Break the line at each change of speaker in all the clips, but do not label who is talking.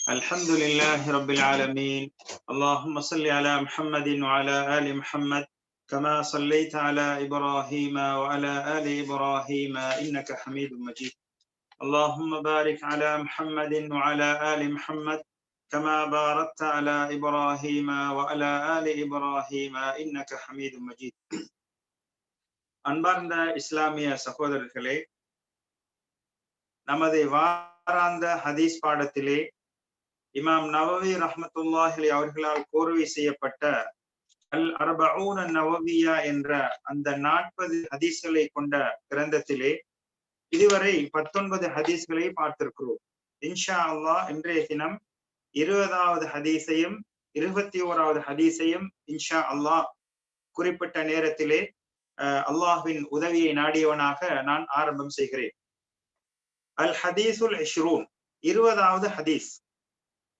الحمد لله رب العالمين اللهم صل على محمد وعلى آل محمد كما صليت على إبراهيم وعلى آل إبراهيم إنك حميد مجيد اللهم بارك على محمد وعلى آل محمد كما باركت على إبراهيم وعلى آل إبراهيم إنك حميد مجيد அன்பார்ந்த இஸ்லாமிய சகோதரர்களே நமது வாராந்த ஹதீஸ் பாடத்திலே இமாம் நவவி ரஹமத்துல்லாஹி அவர்களால் கோர்வை செய்யப்பட்ட அல் அரபவுன நவவியா என்ற அந்த நாற்பது ஹதீஸ்களை கொண்ட கிரந்தத்திலே இதுவரை பத்தொன்பது ஹதீஸ்களை பார்த்திருக்கிறோம். இன்ஷா அல்லாஹ் இன்றைய தினம் இருபதாவது ஹதீஸையும் இருபத்தி ஓராவது ஹதீஸையும் இன்ஷா அல்லாஹ் குறிப்பிட்ட நேரத்திலே அல்லாஹ்வின் உதவியை நாடியவனாக நான் ஆரம்பம் செய்கிறேன். அல் ஹதீசுல் இஷ்ரூன் இருபதாவது ஹதீஸ்.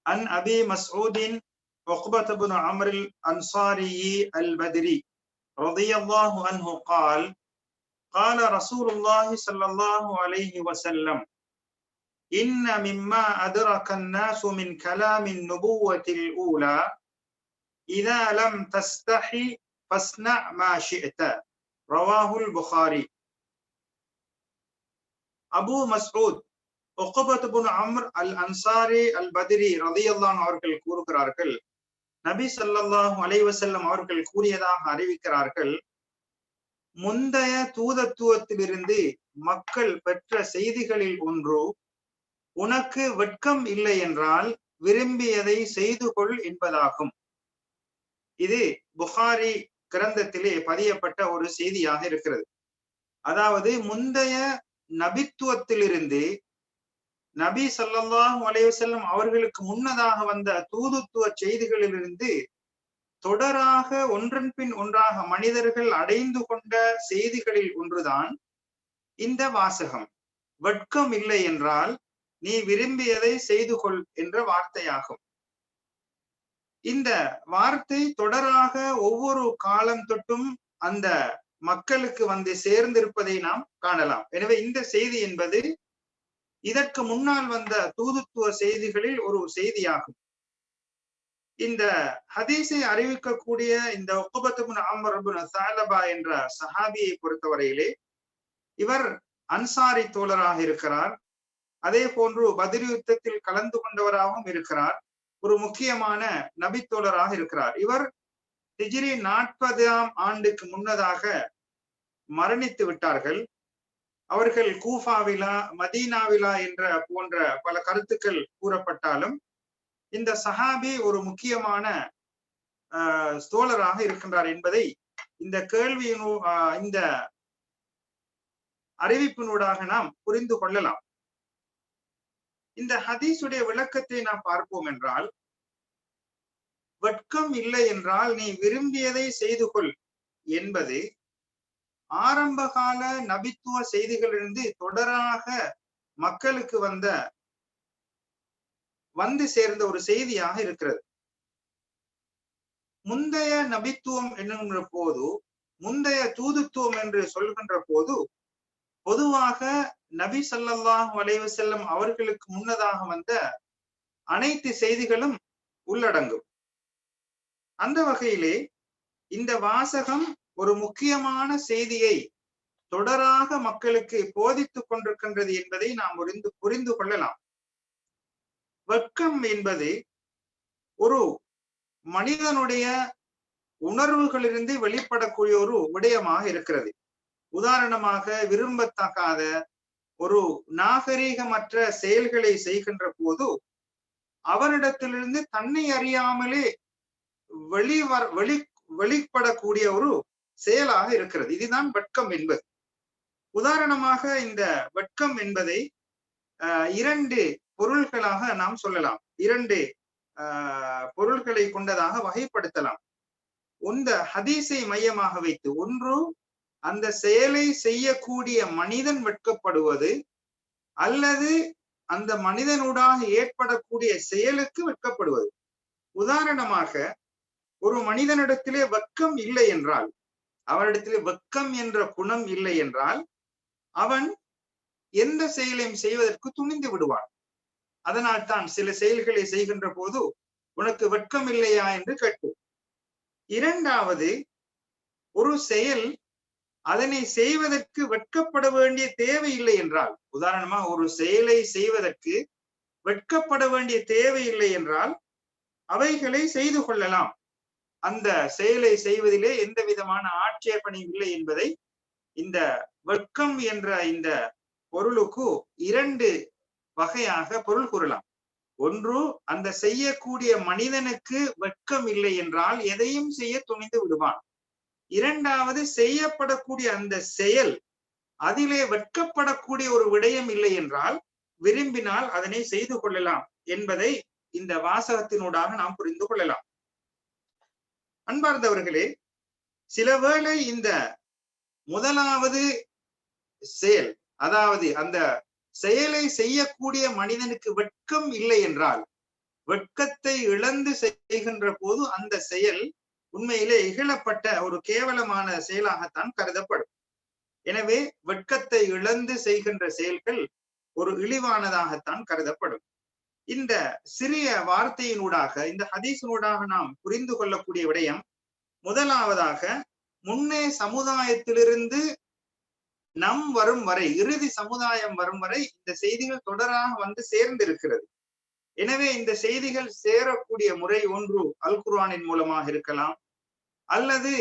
عن أبي مسعود عقبة بن عمرو الأنصاري البدري رضي الله عنه قال قال رسول الله صلى الله عليه وسلم إن مما أدرك الناس من كلام النبوة الأولى إذا لم تستحي فاصنع ما شئت. رواه البخاري. أبو مسعود அம்ர் அல் அன்சாரி அல் பதிரி ரதியல்லான் அவர்கள் கூறுகிறார்கள் நபி சல்லாஹு அலைவசல்லம் அவர்கள் கூறியதாக அறிவிக்கிறார்கள் முந்தைய தூதத்துவத்திலிருந்து மக்கள் பெற்ற செய்திகளில் ஒன்று உனக்கு வெட்கம் இல்லை என்றால் விரும்பியதை செய்து கொள் என்பதாகும். இது புகாரி கிரந்தத்திலே பதியப்பட்ட ஒரு செய்தியாக இருக்கிறது. அதாவது முந்தைய நபித்துவத்திலிருந்து நபி சல்லாஹூ அலைவசல்லம் அவர்களுக்கு முன்னதாக வந்த தூதுத்துவ செய்திகளிலிருந்து தொடராக ஒன்றன் பின் ஒன்றாக மனிதர்கள் அடைந்து கொண்ட செய்திகளில் ஒன்றுதான் இந்த வாசகம். வெட்கம் இல்லை என்றால் நீ விரும்பியதை செய்து கொள் என்ற வார்த்தையாகும். இந்த வார்த்தை தொடராக ஒவ்வொரு காலம் தொட்டும் அந்த மக்களுக்கு வந்து சேர்ந்திருப்பதை நாம் காணலாம். எனவே இந்த செய்தி என்பது இதற்கு முன்னால் வந்த தூதுத்துவ செய்திகளில் ஒரு செய்தியாகும். இந்த ஹதீஸை அறிவிக்கக்கூடிய இந்த ஒக்குபத்துபுன் அமர்புன் சாலபா என்ற சஹாபியை பொறுத்தவரையிலே இவர் அன்சாரி தோழராக இருக்கிறார். அதே போன்று பதிரி யுத்தத்தில் கலந்து கொண்டவராகவும் இருக்கிறார். ஒரு முக்கியமான நபித்தோழராக இருக்கிறார். இவர் ஹிஜிரி நாற்பதாம் ஆண்டுக்கு முன்னதாக மரணித்து விட்டார்கள். அவர்கள் கூஃபாவிலா மதீனாவிலா என்ற போன்ற பல கருத்துக்கள் கூறப்பட்டாலும் இந்த சஹாபி ஒரு முக்கியமான தோழராக இருக்கின்றார் என்பதை இந்த கேள்வியினு இந்த அறிவிப்பினூடாக நாம் புரிந்து கொள்ளலாம். இந்த ஹதீஸுடைய விளக்கத்தை நாம் பார்ப்போம் என்றால் வெட்கம் இல்லை என்றால் நீ விரும்பியதை செய்து கொள் என்பது ஆரம்ப கால நபித்துவ செய்திகளிலிருந்து தொடராக மக்களுக்கு வந்த வந்து சேர்ந்த ஒரு செய்தியாக இருக்கிறது. முந்தைய நபித்துவம் என்னுகின்ற போது முந்தைய தூதுத்துவம் என்று சொல்கின்ற போது பொதுவாக நபி சல்லாஹ் வளைவு செல்லும் அவர்களுக்கு முன்னதாக வந்த அனைத்து செய்திகளும் உள்ளடங்கும். அந்த வகையிலே இந்த வாசகம் ஒரு முக்கியமான செய்தியை தொடராக மக்களுக்கு போதித்துக் கொண்டிருக்கின்றது என்பதை நாம் புரிந்து புரிந்து கொள்ளலாம். வெட்கம் என்பது ஒரு மனிதனுடைய உணர்வுகளிலிருந்து வெளிப்படக்கூடிய ஒரு விடயமாக இருக்கிறது. உதாரணமாக விரும்பத்தகாத ஒரு நாகரீகமற்ற செயல்களை செய்கின்ற போது அவரிடத்திலிருந்து தன்னை அறியாமலே வெளிவர் வெளி வெளிப்படக்கூடிய ஒரு செயலாக இருக்கிறது. இதுதான் வெட்கம் என்பது. உதாரணமாக இந்த வெட்கம் என்பதை இரண்டு பொருள்களாக நாம் சொல்லலாம். இரண்டு பொருள்களை கொண்டதாக வகைப்படுத்தலாம். இந்த ஹதீஸை மையமாக வைத்து ஒன்று அந்த செயலை செய்யக்கூடிய மனிதன் வெட்கப்படுவது அல்லது அந்த மனிதனூடாக ஏற்படக்கூடிய செயலுக்கு வெட்கப்படுவது. உதாரணமாக ஒரு மனிதனிடத்திலே வெட்கம் இல்லை என்றால் அவனிடத்திலே வெக்கம் என்ற குணம் இல்லை என்றால் அவன் எந்த செயலையும் செய்வதற்கு துணிந்து விடுவான். அதனால் தான் சில செயல்களை செய்கின்ற போது உனக்கு வெட்கம் இல்லையா என்று கேட்போம் இரண்டாவது ஒரு செயல் அதனை செய்வதற்கு வெட்கப்பட வேண்டிய தேவை இல்லை என்றால் உதாரணமா ஒரு செயலை செய்வதற்கு வெட்கப்பட வேண்டிய தேவை இல்லை என்றால் அவைகளை செய்து கொள்ளலாம். அந்த செயலை செய்வதிலே எந்த விதமான ஆட்சேபனையும் இல்லை என்பதை இந்த வெட்கம் என்ற இந்த பொருளுக்கு இரண்டு வகையாக பொருள் கூறலாம். ஒன்று அந்த செய்யக்கூடிய மனிதனுக்கு வெட்கம் இல்லை என்றால் எதையும் செய்ய துணிந்து விடுவான். இரண்டாவது செய்யப்படக்கூடிய அந்த செயல் அதிலே வெட்கப்படக்கூடிய ஒரு விடயம் இல்லை என்றால் விரும்பினால் அதனை செய்து கொள்ளலாம் என்பதை இந்த வாசகத்தினூடாக நாம் புரிந்து கொள்ளலாம். அன்பார்ந்தவர்களே சிலவேளை இந்த முதலாவது செயல் அதாவது அந்த செயலை செய்யக்கூடிய மனிதனுக்கு வெட்கம் இல்லை என்றால் வெட்கத்தை இழந்து செய்கின்ற போது அந்த செயல் உண்மையிலே இகழப்பட்ட ஒரு கேவலமான செயலாகத்தான் கருதப்படும். எனவே வெட்கத்தை இழந்து செய்கின்ற செயல்கள் ஒரு இழிவானதாகத்தான் கருதப்படும். இந்த சிறிய வார்த்தையினூடாக இந்த ஹதீஸினூடாக நாம் புரிந்து கொள்ளக்கூடிய விடயம் முதலாவதாக முன்னே சமுதாயத்திலிருந்து நம் வரும் வரை இறுதி சமுதாயம் வரும் வரை இந்த செய்திகள் தொடராக வந்து சேர்ந்திருக்கிறது. எனவே இந்த செய்திகள் சேரக்கூடிய முறை ஒன்று அல் குர்ஆனின் மூலமாக இருக்கலாம் அல்லது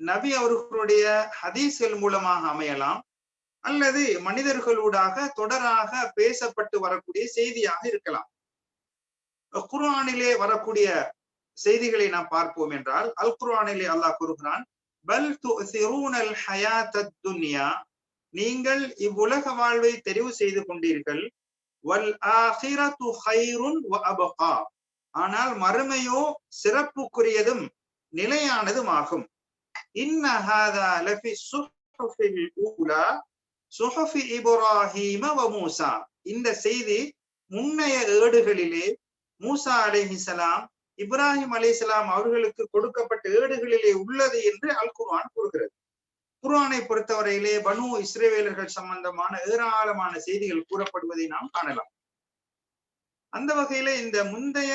நபி அவர்களுடைய ஹதீஸ்கள் மூலமாக அமையலாம் அல்லது மனிதர்களூடாக தொடராக பேசப்பட்டு வரக்கூடிய செய்தியாக இருக்கலாம். குர்ஆனிலே வரக்கூடிய செய்திகளை நாம் பார்ப்போம் என்றால் அல் குர்ஆனிலே அல்லாஹ் கூறுகிறான் பல் துசிரூனல் ஹயாத்தத் துன்யா. நீங்கள் இவ்வுலக வாழ்வை தெரிவு செய்து கொண்டீர்கள். வல் ஆஹிரத்து ஹைருன் வ அபகா. ஆனால் மறுமையோ சிறப்புக்குரியதும் நிலையானதும் ஆகும். இன்ன லஃபி சுஹஃபில் ஊலா சுஹஃபி இப்ராஹீம வ மூசா. இந்த செய்தி முன்னைய ஏடுகளிலே மூசா அலைஹிசலாம் இப்ராஹிம் அலிசலாம் அவர்களுக்கு கொடுக்கப்பட்ட ஏடுகளிலே உள்ளது என்று அல் குர்ஆன் கூறுகிறது. குர்ஆனை பொறுத்தவரையிலே பனு இஸ்ரேவேலர்கள் சம்பந்தமான ஏராளமான செய்திகள் கூறப்படுவதை நாம் காணலாம். அந்த வகையில இந்த முந்தைய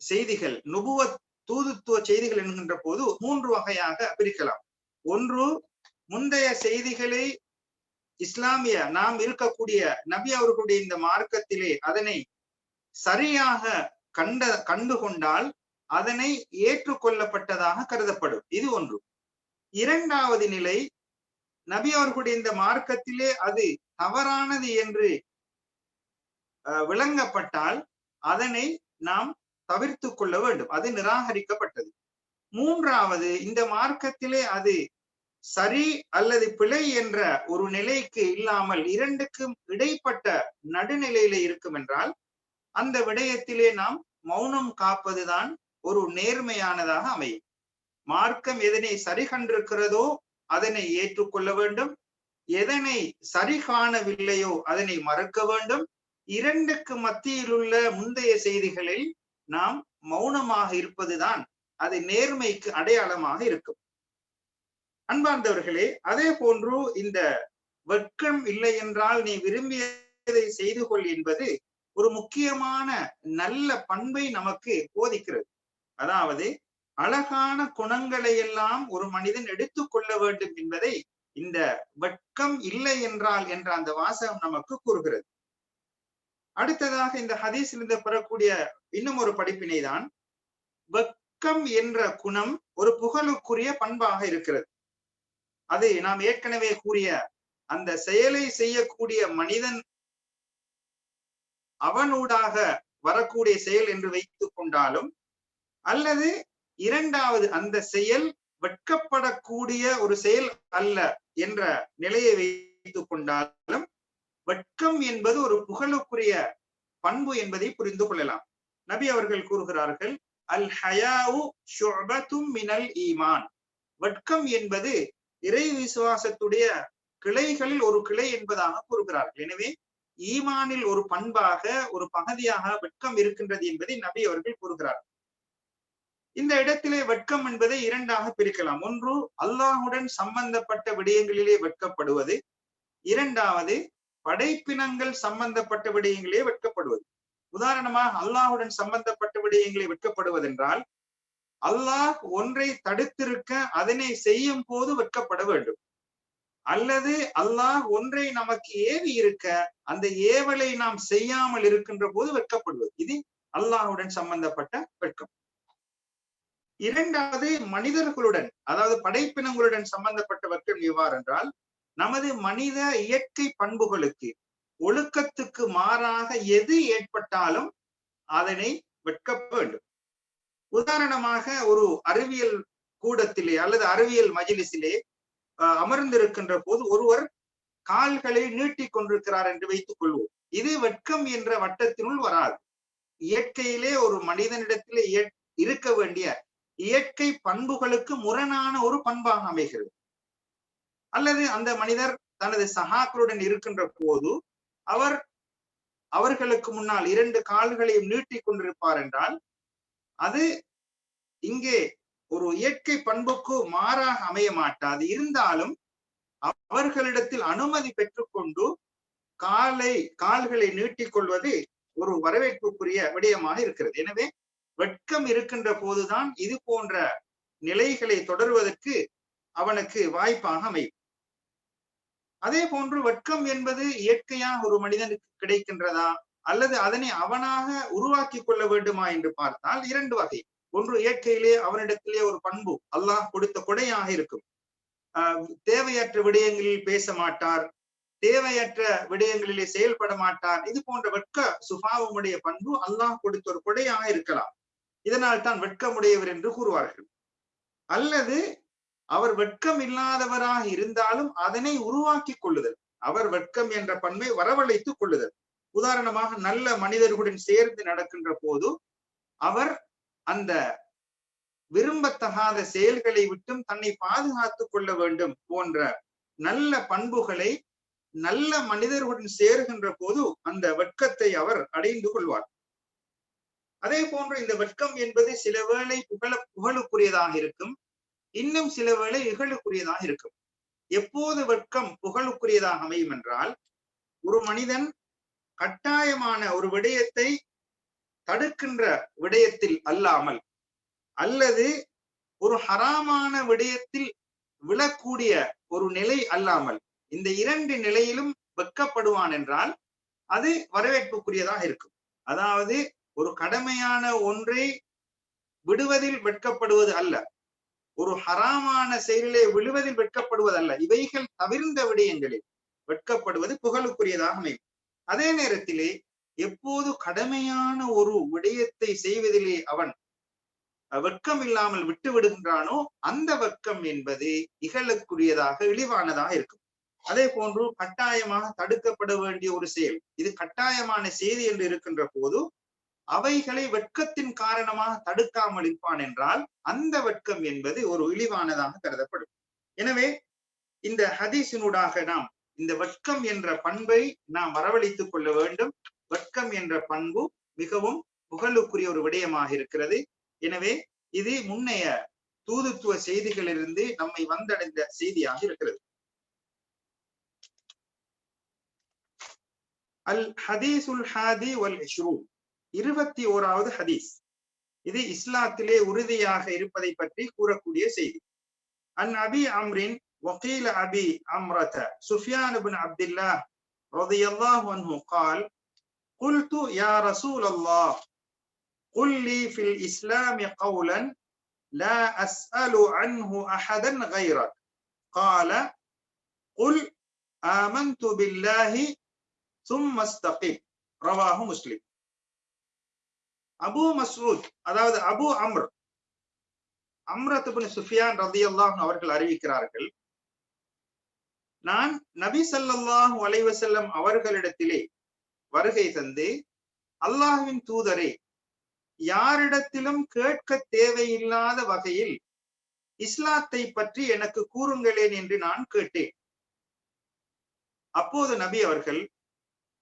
செய்திகள் நுபுவ தூதுத்துவ செய்திகள் என்கின்ற போது மூன்று வகையாக பிரிக்கலாம். ஒன்று முந்தைய செய்திகளை இஸ்லாமிய நாம் இருக்கக்கூடிய நபி அவர்களுடைய இந்த மார்க்கத்திலே அதனை சரியாக கண்ட கண்டு கொண்டால் அதனை ஏற்றுக்கொள்ளப்பட்டதாக கருதப்படும். இது ஒன்று. இரண்டாவது நிலை நபி அவர்களுடைய இந்த மார்க்கத்திலே அது தவறானது என்று விளங்கப்பட்டால் அதனை நாம் தவிர்த்து கொள்ள வேண்டும். அது நிராகரிக்கப்பட்டது. மூன்றாவது இந்த மார்க்கத்திலே அது சரி அல்லது பிழை என்ற ஒரு நிலைக்கு இல்லாமல் இரண்டுக்கும் இடைப்பட்ட நடுநிலையில இருக்கும் என்றால் அந்த விடயத்திலே நாம் மௌனம் காப்பதுதான் ஒரு நேர்மையானதாக அமையும். மார்க்கம் எதனை சரி கண்டிருக்கிறதோ அதனை ஏற்றுக்கொள்ள வேண்டும். எதனை சரி காணவில்லையோ அதனை மறக்க வேண்டும். இரண்டுக்கு மத்தியில் உள்ள முந்தைய செய்திகளில் நாம் மௌனமாக இருப்பதுதான் அது நேர்மைக்கு அடையாளமாக இருக்கும். அன்பார்ந்தவர்களே அதே போன்று இந்த வெட்கம் இல்லை என்றால் நீ விரும்பியதை செய்து கொள் என்பது ஒரு முக்கியமான நல்ல பண்பை நமக்கு போதிக்கிறது. அதாவது அழகான குணங்களை எல்லாம் ஒரு மனிதன் எடுத்துக்கொள்ள வேண்டும் என்பதை இந்த வெட்கம் இல்லை என்றால் என்ற அந்த வாசகம் நமக்கு கூறுகிறது. அடுத்ததாக இந்த ஹதீஸிலிருந்து பெறக்கூடிய இன்னும் ஒரு படிப்பினை தான் வெட்கம் என்ற குணம் ஒரு புகழுக்குரிய பண்பாக இருக்கிறது. அது நாம் ஏற்கனவே கூறிய அந்த செயலை செய்யக்கூடிய மனிதன் அவனூடாக வரக்கூடிய செயல் என்று வைத்துக் கொண்டாலும் அல்லது இரண்டாவது அந்த செயல் வெட்கப்படக்கூடிய ஒரு செயல் அல்ல என்ற நிலையை வைத்துக் கொண்டாலும் வெட்கம் என்பது ஒரு புகழுக்குரிய பண்பு என்பதை புரிந்து கொள்ளலாம். நபி அவர்கள் கூறுகிறார்கள் அல் ஹயாவு ஷுபத்தும் மினல் ஈமான். வெட்கம் என்பது இறை விசுவாசத்துடைய கிளைகளில் ஒரு கிளை என்பதாக கூறுகிறார்கள். எனவே ஈமானில் ஒரு பண்பாக ஒரு பகுதியாக வெட்கம் இருக்கின்றது என்பதை நபி அவர்கள் கூறுகிறார்கள் இந்த இடத்திலே வெட்கம் என்பதை இரண்டாக பிரிக்கலாம். ஒன்று அல்லாஹுடன் சம்பந்தப்பட்ட விடயங்களிலே வெட்கப்படுவது. இரண்டாவது படைப்பினங்கள் சம்பந்தப்பட்ட விடயங்களே வெட்கப்படுவது. உதாரணமாக அல்லாஹுடன் சம்பந்தப்பட்ட விடயங்களை வெட்கப்படுவதென்றால் அல்லாஹ் ஒன்றை தடுத்திருக்க அதனை செய்யும் போது வெட்கப்பட வேண்டும். அல்லது அல்லாஹ் ஒன்றை நமக்கு ஏவி இருக்க அந்த ஏவலை நாம் செய்யாமல் இருக்கின்ற போது வெட்கப்படுவது. இது அல்லாஹுடன் சம்பந்தப்பட்ட வெட்கம். இரண்டாவது மனிதர்களுடன் அதாவது படைப்பினங்களுடன் சம்பந்தப்பட்ட வெட்கம் எவ்வாறு என்றால் நமது மனித இயற்கை பண்புகளுக்கு ஒழுக்கத்துக்கு மாறாக எது ஏற்பட்டாலும் அதனை வெட்க வேண்டும். உதாரணமாக ஒரு அறிவியல் கூடத்திலே அல்லது அறிவியல் மஜிலிசிலே அமர்ந்திருக்கின்ற போது ஒருவர் கால்களை நீட்டிக் கொண்டிருக்கிறார் என்று வைத்துக் கொள்வோம். இது வெட்கம் என்ற வட்டத்தினுள் வராது. இயற்கையிலே ஒரு மனிதனிடத்திலே இருக்க வேண்டிய இயற்கை பண்புகளுக்கு முரணான ஒரு பண்பாக அமைகிறது. அல்லது அந்த மனிதர் தனது சகாக்களுடன் இருக்கின்ற போது அவர் அவர்களுக்கு முன்னால் இரண்டு கால்களையும் நீட்டிக் கொண்டிருப்பார் என்றால் அது இங்கே ஒரு இயற்கை பண்புக்கு மாறாக அமைய மாட்டாது. இருந்தாலும் அவர்களிடத்தில் அனுமதி பெற்றுக்கொண்டு காலை கால்களை நீட்டிக் கொள்வது ஒரு வரவேற்புக்குரிய விடயமாக இருக்கிறது. எனவே வெட்கம் இருக்கின்ற போதுதான் இது போன்ற நிலைகளை தொடர்வதற்கு அவனுக்கு வாய்ப்பாக அமையும். அதே போன்று வெட்கம் என்பது இயற்கையாக ஒரு மனிதனுக்கு கிடைக்கின்றதா அல்லது அதனை அவனாக உருவாக்கி கொள்ள வேண்டுமா என்று பார்த்தால் இரண்டு வகை. ஒன்று இயற்கையிலே அவனிடத்திலே ஒரு பண்பு. அல்லாஹ் கொடுத்த கொடையாக இருக்கும். தேவையற்ற விடயங்களில் பேச மாட்டார். தேவையற்ற விடயங்களிலே செயல்பட மாட்டார். இது போன்ற வெட்க சுபாவமுடைய பண்பு அல்லாஹ் கொடுத்த ஒரு கொடையாக இருக்கலாம். இதனால் தான் வெட்கமுடையவர் என்று கூறுவார்கள். அல்லது அவர் வெட்கம் இல்லாதவராக இருந்தாலும் அதனை உருவாக்கி கொள்ளுதல். அவர் வெட்கம் என்ற பண்பை வரவழைத்துக் கொள்ளுதல். உதாரணமாக நல்ல மனிதர்களுடன் சேர்ந்து நடக்கின்ற போது அவர் அந்த விரும்பத்தகாத செயல்களை விட்டும் தன்னை பாதுகாத்துக் கொள்ள வேண்டும் போன்ற நல்ல பண்புகளை நல்ல மனிதர்களுடன் சேர்கின்ற போது அந்த வெட்கத்தை அவர் அடைந்து கொள்வார். அதே போன்று இந்த வெட்கம் என்பது சில வேளை புகழ புகழுக்குரியதாக இருக்கும். இன்னும் சில வேளை இகழுக்குரியதாக இருக்கும். எப்போது வெட்கம் புகழுக்குரியதாக அமையும் என்றால் ஒரு மனிதன் கட்டாயமான ஒரு விடயத்தை தடுக்கின்ற விடயத்தில் அல்லாமல் அல்லது ஒரு ஹராமான விடயத்தில் விழக்கூடிய ஒரு நிலை அல்லாமல் இந்த இரண்டு நிலையிலும் வெக்கப்படுவான் என்றால் அது வரவேற்புக்குரியதாக இருக்கும். அதாவது ஒரு கடமையான ஒன்றை விடுவதில் வெட்கப்படுவது அல்ல. ஒரு ஹராமான செயலிலே விழுவதில் வெட்கப்படுவதல்ல இவைகள் தவிர்ந்த விடயங்களில் வெட்கப்படுவது புகழுக்குரியதாக அமையும். அதே நேரத்திலே எப்போது கடமையான ஒரு விடயத்தை செய்வதிலே அவன் வெட்கம் இல்லாமல் விட்டு விடுகின்றானோ அந்த வெட்கம் என்பது இகழுக்குரியதாக இழிவானதாக இருக்கும். அதே போன்று கட்டாயமாக தடுக்கப்பட வேண்டிய ஒரு செயல். இது கட்டாயமான செய்தி என்று இருக்கின்ற போது அவைகளை வெட்கத்தின் காரணமாக தடுக்காமல் இருப்பான் என்றால் அந்த வெட்கம் என்பது ஒரு இழிவானதாக கருதப்படும். எனவே இந்த ஹதீசினூடாக நாம் இந்த வெட்கம் என்ற பண்பை நாம் வரவழைத்துக் கொள்ள வேண்டும். வெட்கம் என்ற பண்பு மிகவும் புகழுக்குரிய ஒரு விடயமாக இருக்கிறது எனவே இது முன்னைய தூதுத்துவ செய்திகளிலிருந்து நம்மை வந்தடைந்த செய்தியாக இருக்கிறது அல் ஹதீசுல் ஹாதி வல் இஷ்ரூன் இருபத்தி ஓராவது ஹதீஸ் இது இஸ்லாத்திலே உறுதியாக இருப்பதை பற்றி கூறக்கூடிய செய்தி அன் அபி அம்ரின் وقيل أبي عمرة سفيان بن عبد الله رضي الله عنه قال قلت يا رسول الله قل لي في الإسلام قولا لا أسأل عنه أحدا غيرك قال قل آمنت بالله ثم استقم رواه مسلم அபு மசூத் அதாவது அபு அம்ர் அம்ரத் சுஃபியான் ரதி அல்லாஹ் அவர்கள் அறிவிக்கிறார்கள் நான் நபி சல்லாஹூ அலைவசல்லம் அவர்களிடத்திலே வருகை தந்து அல்லாஹுவின் தூதரை யாரிடத்திலும் கேட்க தேவையில்லாத வகையில் இஸ்லாத்தை பற்றி எனக்கு கூறுங்களேன் என்று நான் கேட்டேன். அப்போது நபி அவர்கள்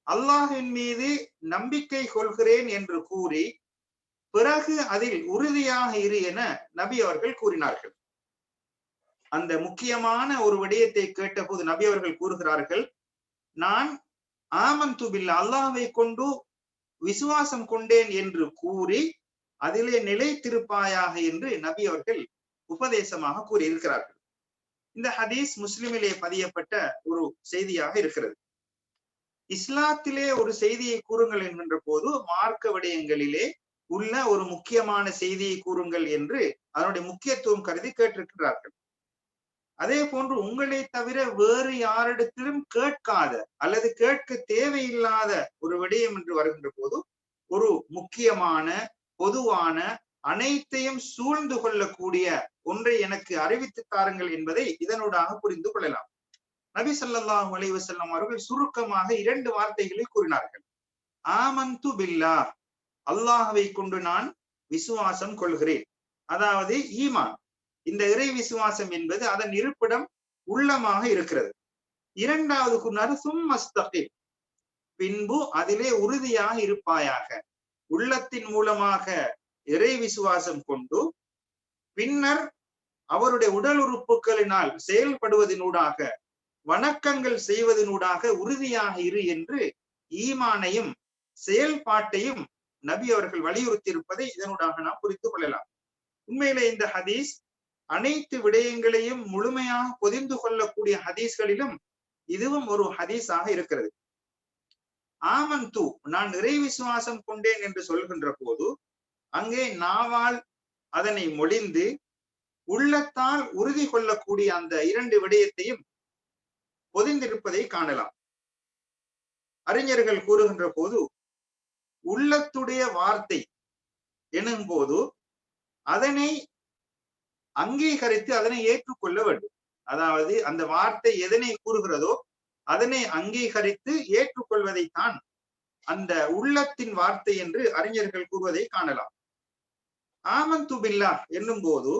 அல்லாஹின் மீது நம்பிக்கை கொள்கிறேன் என்று கூறி பிறகு அதில் உறுதியாக இரு என நபி அவர்கள் கூறினார்கள். அந்த முக்கியமான ஒரு விடயத்தை கேட்டபோது நபி அவர்கள் கூறுகிறார்கள் நான் ஆமன் துபில் அல்லாவை கொண்டு விசுவாசம் கொண்டேன் என்று கூறி அதிலே நிலைத்திருப்பாயாக என்று நபி அவர்கள் உபதேசமாக கூறியிருக்கிறார்கள். இந்த ஹதீஸ் முஸ்லிமிலே பதியப்பட்ட ஒரு செய்தியாக இருக்கிறது. இஸ்லாத்திலே ஒரு செய்தியை கூறுங்கள் என்கின்ற போது மார்க்க விடயங்களிலே உள்ள ஒரு முக்கியமான செய்தியை கூறுங்கள் என்று அதனுடைய முக்கியத்துவம் கருதி கேட்டிருக்கிறார்கள். அதே போன்று உங்களை தவிர வேறு யாரிடத்திலும் கேட்காத அல்லது கேட்க தேவையில்லாத ஒரு விடயம் என்று வருகின்ற போது ஒரு முக்கியமான பொதுவான அனைத்தையும் சூழ்ந்து கொள்ளக்கூடிய ஒன்றை எனக்கு அறிவித்து தாருங்கள் என்பதை இதனூடாக புரிந்து கொள்ளலாம். நபி சொல்லாஹ் அலைஹி அவர்கள் சுருக்கமாக இரண்டு வார்த்தைகளை கூறினார்கள். ஆமந்து பில்லா அல்லாஹவை கொண்டு நான் விசுவாசம் கொள்கிறேன். அதாவது ஈமான். இந்த இறை விசுவாசம் என்பது அதன் இருப்பிடம் உள்ளமாக இருக்கிறது. இரண்டாவது கூறினார் சும்மஸ்தகிம் பின்பு அதிலே உறுதியாக இருப்பாயாக. உள்ளத்தின் மூலமாக இறை விசுவாசம் கொண்டு பின்னர் அவருடைய உடல் உறுப்புகளினால் செயல்படுவதனூடாக வணக்கங்கள் செய்வதனூடாக உறுதியாக இரு என்று ஈமானையும் செயல்பாட்டையும் நபி அவர்கள் வலியுறுத்தி இருப்பதை இதனூடாக நாம் புரிந்து கொள்ளலாம். உண்மையிலே இந்த ஹதீஸ் அனைத்து விடயங்களையும் முழுமையாக பொதிந்து கொள்ளக்கூடிய ஹதீஸ்களிலும் இதுவும் ஒரு ஹதீஸாக இருக்கிறது. ஆமன் தூ நான் நிறை விசுவாசம் கொண்டேன் என்று சொல்கின்ற போது அங்கே நாவால் அதனை மொழிந்து உள்ளத்தால் உறுதி கொள்ளக்கூடிய அந்த இரண்டு விடயத்தையும் பொதிந்திருப்பதை காணலாம். அறிஞர்கள் கூறுகின்ற போது உள்ளத்துடைய வார்த்தை எனும் போது அதனை அங்கீகரித்து அதனை ஏற்றுக்கொள்ள வேண்டும். அதாவது அந்த வார்த்தை எதனை கூறுகிறதோ அதனை அங்கீகரித்து ஏற்றுக்கொள்வதைத்தான் அந்த உள்ளத்தின் வார்த்தை என்று அறிஞர்கள் கூறுவதை காணலாம். ஆமந்து பில்லா என்னும் போது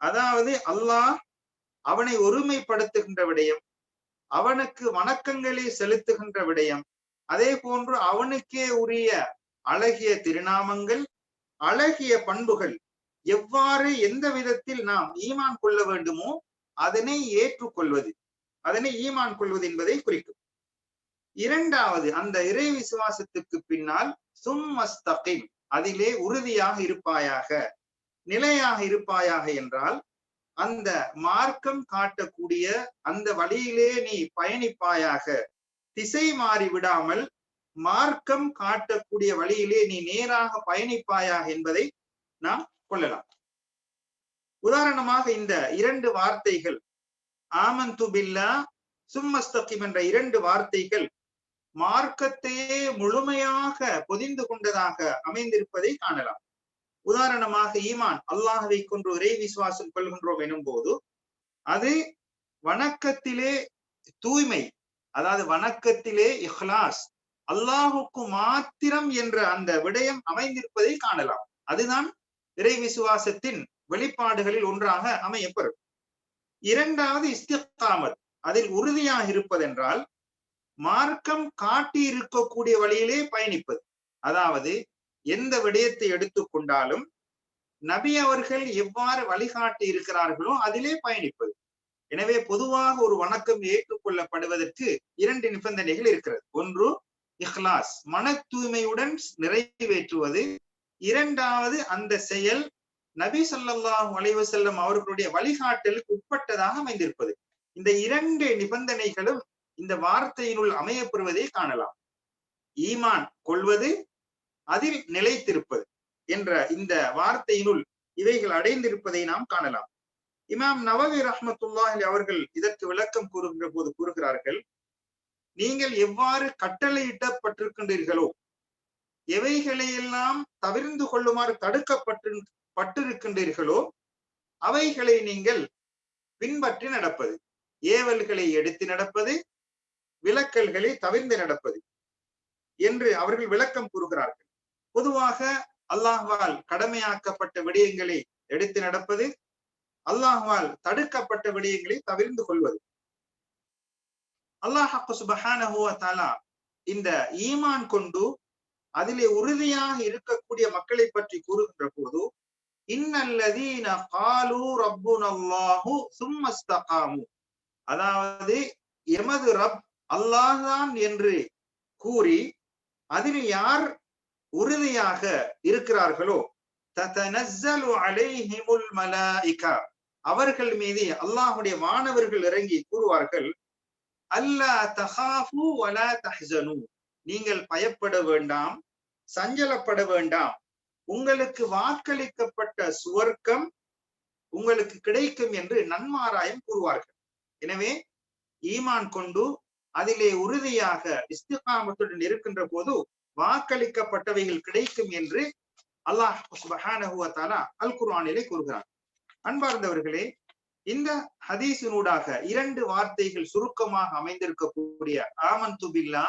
அதாவது அல்லாஹ் அவனை ஒருமைப்படுத்துகின்ற விடயம் அவனுக்கு வணக்கங்களை செலுத்துகின்ற விடயம் அதே போன்று அவனுக்கே உரிய அழகிய திருநாமங்கள் அழகிய பண்புகள் எவ்வாறு எந்த விதத்தில் நாம் ஈமான் கொள்ள வேண்டுமோ அதனை ஏற்றுக்கொள்வது. அதனை ஈமான் கொள்வது என்பதை குறிக்கும். இரண்டாவது அந்த இறை விசுவாசத்துக்கு பின்னால் சும்மஸ்தகிம் அதிலே உறுதியாக இருப்பாயாக நிலையாக இருப்பாயாக என்றால் அந்த மார்க்கம் காட்டக்கூடிய அந்த வழியிலே நீ பயணிப்பாயாக திசை மாறி விடாமல் மார்க்கம் காட்டக்கூடிய வழியிலே நீ நேராக பயணிப்பாயாக என்பதை நாம் கொள்ளலாம். உதாரணமாக இந்த இரண்டு வார்த்தைகள் ஆமந்து பில்லா சும்மஸ்தகிம் என்ற இரண்டு வார்த்தைகள் மார்க்கத்தையே முழுமையாக பொதிந்து கொண்டதாக அமைந்திருப்பதை காணலாம். உதாரணமாக ஈமான் அல்லாஹவை கொண்டு ஒரே விசுவாசம் கொள்கின்றோம் எனும் போது அது வணக்கத்திலே தூய்மை அதாவது வணக்கத்திலே இஹ்லாஸ் அல்லாஹுக்கு மாத்திரம் என்ற அந்த விடயம் அமைந்திருப்பதை காணலாம். அதுதான் இறை விசுவாசத்தின் வெளிப்பாடுகளில் ஒன்றாக அமையப்பெறும். இரண்டாவது இஸ்திகாமத் அதில் உறுதியாக இருப்பதென்றால் மார்க்கம் காட்டி இருக்கக்கூடிய வழியிலே பயணிப்பது. அதாவது எந்த விடயத்தை எடுத்துக்கொண்டாலும் நபி அவர்கள் எவ்வாறு வழிகாட்டி இருக்கிறார்களோ அதிலே பயணிப்பது. எனவே பொதுவாக ஒரு வணக்கம் ஏற்றுக்கொள்ளப்படுவதற்கு இரண்டு நிபந்தனைகள் இருக்கிறது. ஒன்று இஹ்லாஸ் மன தூய்மையுடன் நிறைவேற்றுவது இரண்டாவது அந்த செயல் நபி சொல்லாஹு அலைவசல்லம் அவர்களுடைய வழிகாட்டலுக்கு உட்பட்டதாக அமைந்திருப்பது. இந்த இரண்டு நிபந்தனைகளும் இந்த வார்த்தையினுள் அமையப்பெறுவதை காணலாம். ஈமான் கொள்வது அதில் நிலைத்திருப்பது என்ற இந்த வார்த்தையினுள் இவைகள் அடைந்திருப்பதை நாம் காணலாம். இமாம் நவவி ரஹமத்துல்லாஹி அவர்கள் இதற்கு விளக்கம் கூறுகின்ற போது கூறுகிறார்கள் நீங்கள் எவ்வாறு கட்டளையிட்டப்பட்டிருக்கின்றீர்களோ எவைகளையெல்லாம் தவிர்ந்து கொள்ளுமாறு தடுக்கப்பட்டு பட்டிருக்கின்றீர்களோ அவைகளை நீங்கள் பின்பற்றி நடப்பது. ஏவல்களை எடுத்து நடப்பது விளக்கல்களை தவிர்ந்து நடப்பது என்று அவர்கள் விளக்கம் கூறுகிறார்கள். பொதுவாக அல்லாஹ்வால் கடமையாக்கப்பட்ட விடயங்களை எடுத்து நடப்பது அல்லாஹ்வால் தடுக்கப்பட்ட விடயங்களை தவிர்ந்து கொள்வது. அல்லாஹ் சுபஹானஹுவ இந்த ஈமான் கொண்டு அதிலே உறுதியாக இருக்கக்கூடிய மக்களை பற்றி கூறுகின்ற போது இன்னல்லதீன காலு ரப்புனல்லாஹு சும்மஸ்தகாமு. அதாவது எமது ரப் அல்லாஹான் என்று கூறி அதில் யார் உறுதியாக இருக்கிறார்களோ ததனஸ்ஸலு அலைஹிமுல் மலாயிகா. அவர்கள் மீது அல்லாஹுடைய மாணவர்கள் இறங்கி கூறுவார்கள் அல்லா தஹாஃபு வலா தஹ்சனு. நீங்கள் பயப்பட வேண்டாம் சஞ்சலப்பட வேண்டாம். உங்களுக்கு வாக்களிக்கப்பட்ட சுவர்க்கம் உங்களுக்கு கிடைக்கும் என்று நன்மாராயம் கூறுவார்கள். எனவே ஈமான் கொண்டு அதிலே உறுதியாக இஸ்திகாமத்துடன் இருக்கின்ற போது வாக்களிக்கப்பட்டவைகள் கிடைக்கும் என்று அல்லாஹ் சுபஹானஹு அல் குர்ஆனிலே கூறுகிறார் அன்பார்ந்தவர்களே இந்த ஹதீசினூடாக இரண்டு வார்த்தைகள் சுருக்கமாக அமைந்திருக்கக்கூடிய ஆமன் துபில்லா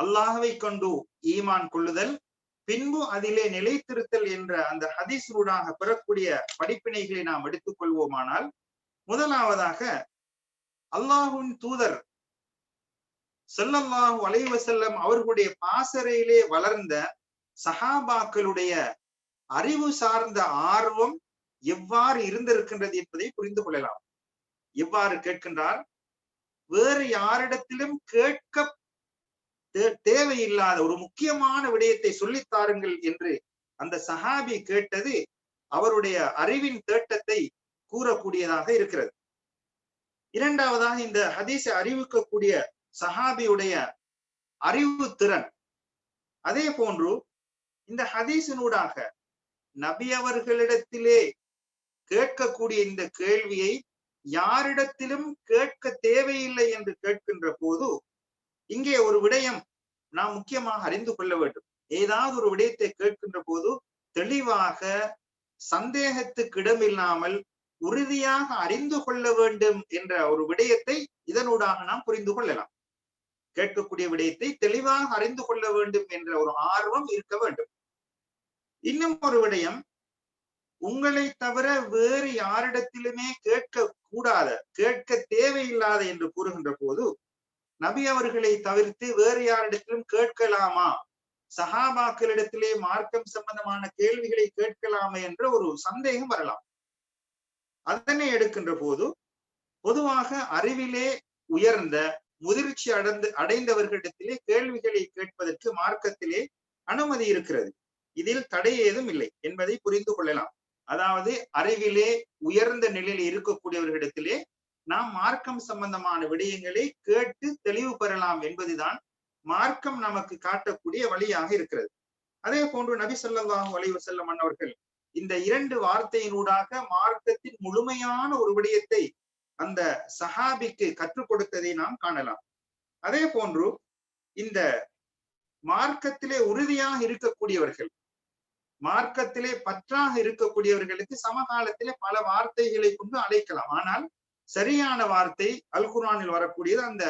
அல்லாஹவை கொண்டு ஈமான் கொள்ளுதல் பின்பு அதிலே நிலைத்திருத்தல் என்ற அந்த ஹதீஸினூடாக பெறக்கூடிய படிப்பினைகளை நாம் எடுத்துக் கொள்வோமானால் முதலாவதாக அல்லாஹுவின் தூதர் செல்லல்லாஹு அலைவசல்லம் அவர்களுடைய பாசறையிலே வளர்ந்த சஹாபாக்களுடைய அறிவு சார்ந்த ஆர்வம் எவ்வாறு இருந்திருக்கின்றது என்பதை புரிந்து கொள்ளலாம். எவ்வாறு கேட்கின்றார்? வேறு யாரிடத்திலும் கேட்க தேவையில்லாத ஒரு முக்கியமான விடயத்தை சொல்லித் தாருங்கள் என்று அந்த சஹாபி கேட்டது அவருடைய அறிவின் தேட்டத்தை கூறக்கூடியதாக இருக்கிறது. இரண்டாவதாக இந்த ஹதீஸை அறிவிக்கக்கூடிய சஹாபியுடைய அறிவு திறன். அதே போன்று இந்த ஹதீசினூடாக நபி அவர்களிடத்திலே கேட்கக்கூடிய இந்த கேள்வியை யாரிடத்திலும் கேட்க தேவையில்லை என்று கேட்கின்ற போது இங்கே ஒரு விடயம் நாம் முக்கியமாக அறிந்து கொள்ள வேண்டும். ஏதாவது ஒரு விடயத்தை கேட்கின்ற போது தெளிவாக சந்தேகத்துக்கு இடமில்லாமல் உறுதியாக அறிந்து கொள்ள வேண்டும் என்ற ஒரு விடயத்தை இதனூடாக நாம் புரிந்து கொள்ளலாம். கேட்கக்கூடிய விடயத்தை தெளிவாக அறிந்து கொள்ள வேண்டும் என்ற ஒரு ஆர்வம் இருக்க வேண்டும். இன்னும் ஒரு விடயம் உங்களை தவிர வேறு யாரிடத்திலுமே கேட்க கூடாத கேட்க தேவையில்லாத என்று கூறுகின்ற போது நபி அவர்களை தவிர்த்து வேறு யாரிடத்திலும் கேட்கலாமா? சஹாபாக்களிடத்திலே மார்க்கம் சம்பந்தமான கேள்விகளை கேட்கலாமே என்ற ஒரு சந்தேகம் வரலாம். அதனை எடுக்கின்ற போது பொதுவாக அறிவிலே உயர்ந்த முதிர்ச்சி அடைந்து அடைந்தவர்களிடத்திலே கேள்விகளை கேட்பதற்கு மார்க்கத்திலே அனுமதி இருக்கிறது. இதில் தடை ஏதும் இல்லை என்பதை புரிந்து கொள்ளலாம். அதாவது அறிவிலே உயர்ந்த நிலையில் இருக்கக்கூடியவர்களிடத்திலே நாம் மார்க்கம் சம்பந்தமான விடயங்களை கேட்டு தெளிவு பெறலாம் என்பதுதான் மார்க்கம் நமக்கு காட்டக்கூடிய வழியாக இருக்கிறது. அதே போன்று நபி ஸல்லல்லாஹு அலைஹி செல்லம் அன்னவர்கள் இந்த இரண்டு வார்த்தையினூடாக மார்க்கத்தின் முழுமையான ஒரு விடயத்தை அந்த சஹாபிக்கு கற்றுக் கொடுத்ததை நாம் காணலாம். அதே போன்று இந்த மார்க்கத்திலே உறுதியாக இருக்கக்கூடியவர்கள் மார்க்கத்திலே பற்றாக இருக்கக்கூடியவர்களுக்கு சமகாலத்திலே பல வார்த்தைகளை கொண்டு அழைக்கலாம். ஆனால் சரியான வார்த்தை அல் குர்ஆனில் வரக்கூடியது அந்த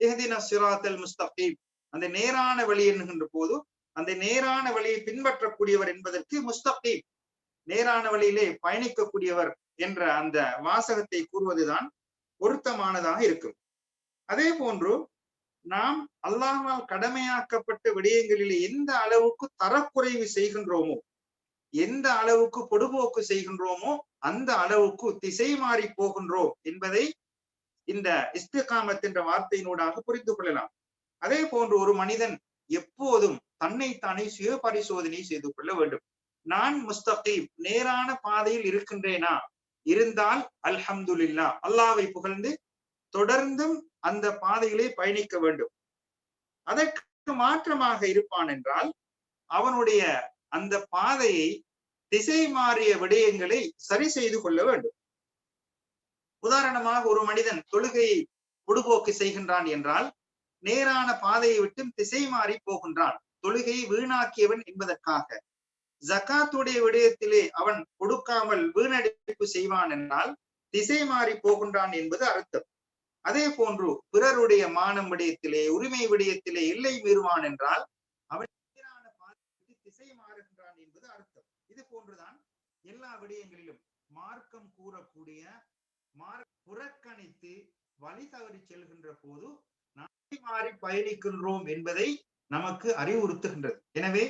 எஹதின சிராத்தல் முஸ்தகீப் அந்த நேரான வழி என்கின்ற போது அந்த நேரான வழியை பின்பற்றக்கூடியவர் என்பதற்கு முஸ்தகீப் நேரான வழியிலே பயணிக்கக்கூடியவர் என்ற அந்த வாசகத்தை கூறுவதுதான் பொருத்தமானதாக இருக்கும். அதே போன்று நாம் அல்லாஹால் கடமையாக்கப்பட்ட விடயங்களிலே எந்த அளவுக்கு தரக்குறைவு செய்கின்றோமோ எந்த அளவுக்கு பொடுபோக்கு செய்கின்றோமோ அந்த அளவுக்கு திசை மாறி போகின்றோம் என்பதை இந்த இஸ்திகாமத் என்ற வார்த்தையினூடாக புரிந்து கொள்ளலாம். அதே போன்று ஒரு மனிதன் எப்போதும் தன்னைத்தானே சுய பரிசோதனை செய்து கொள்ள வேண்டும். நான் முஸ்தகீம் நேரான பாதையில் இருக்கின்றேனா? இருந்தால் அல்ஹம்துல்லா அல்லாவை புகழ்ந்து தொடர்ந்தும் அந்த பாதையிலே பயணிக்க வேண்டும். அதற்கு மாற்றமாக இருப்பான் என்றால் அவனுடைய அந்த பாதையை திசை மாறிய விடயங்களை சரி செய்து கொள்ள வேண்டும். உதாரணமாக ஒரு மனிதன் தொழுகையை பொடுபோக்கு செய்கின்றான் என்றால் நேரான பாதையை விட்டும் திசை மாறி போகின்றான். தொழுகையை வீணாக்கியவன் என்பதற்காக. ஜக்காத்துடைய விடயத்திலே அவன் கொடுக்காமல் வீணடிப்பு செய்வான் என்றால் திசை மாறி போகின்றான் என்பது அர்த்தம். அதே போன்று பிறருடைய மானம் விடயத்திலே உரிமை விடயத்திலே எல்லை மீறுவான் என்றால் அவன் நேரான பாதைக்கு திசை மாறுகின்றான் என்பது அர்த்தம் இது போன்றுதான் எல்லா விடயங்களிலும் மார்க்கம் கூறக்கூடிய மார்க் புறக்கணித்து வழி தவறி செல்கின்ற போது நாடி மாறி பயணிக்கின்றோம் என்பதை நமக்கு அறிவுறுத்துகின்றது. எனவே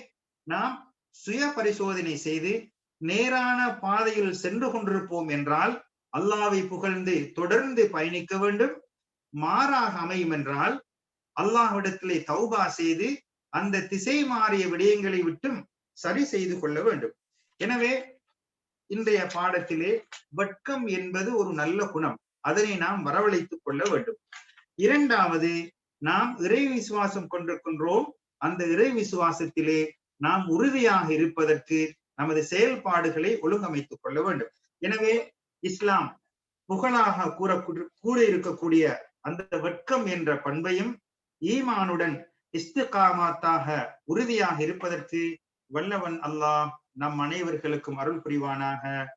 நாம் சுய பரிசோதனை செய்து நேரான பாதையில் சென்று கொண்டிருப்போம் என்றால் அல்லாவை புகழ்ந்து தொடர்ந்து பயணிக்க வேண்டும். மாறாக அமையும் என்றால் அல்லாஹ்விடத்திலே தௌபா செய்து அந்த திசை மாறிய விடயங்களை விட்டும் சரி செய்து கொள்ள வேண்டும். எனவே இன்றைய பாடத்திலே வெட்கம் என்பது ஒரு நல்ல குணம். அதனை நாம் வரவழைத்துக் கொள்ள வேண்டும். இரண்டாவது நாம் இறை விசுவாசம் கொண்டிருக்கின்றோம். அந்த இறை விசுவாசத்திலே நாம் உறுதியாக இருப்பதற்கு நமது செயல்பாடுகளை ஒழுங்கமைத்துக் கொள்ள வேண்டும். எனவே இஸ்லாம் புகழாக கூற கூற இருக்கக்கூடிய அந்த வெட்கம் என்ற பண்பையும் ஈமானுடன் இஸ்திகாமாத்தாக உறுதியாக இருப்பதற்கு வல்லவன் அல்லாஹ் நம் அனைவர்களுக்கும் அருள் புரிவானாக.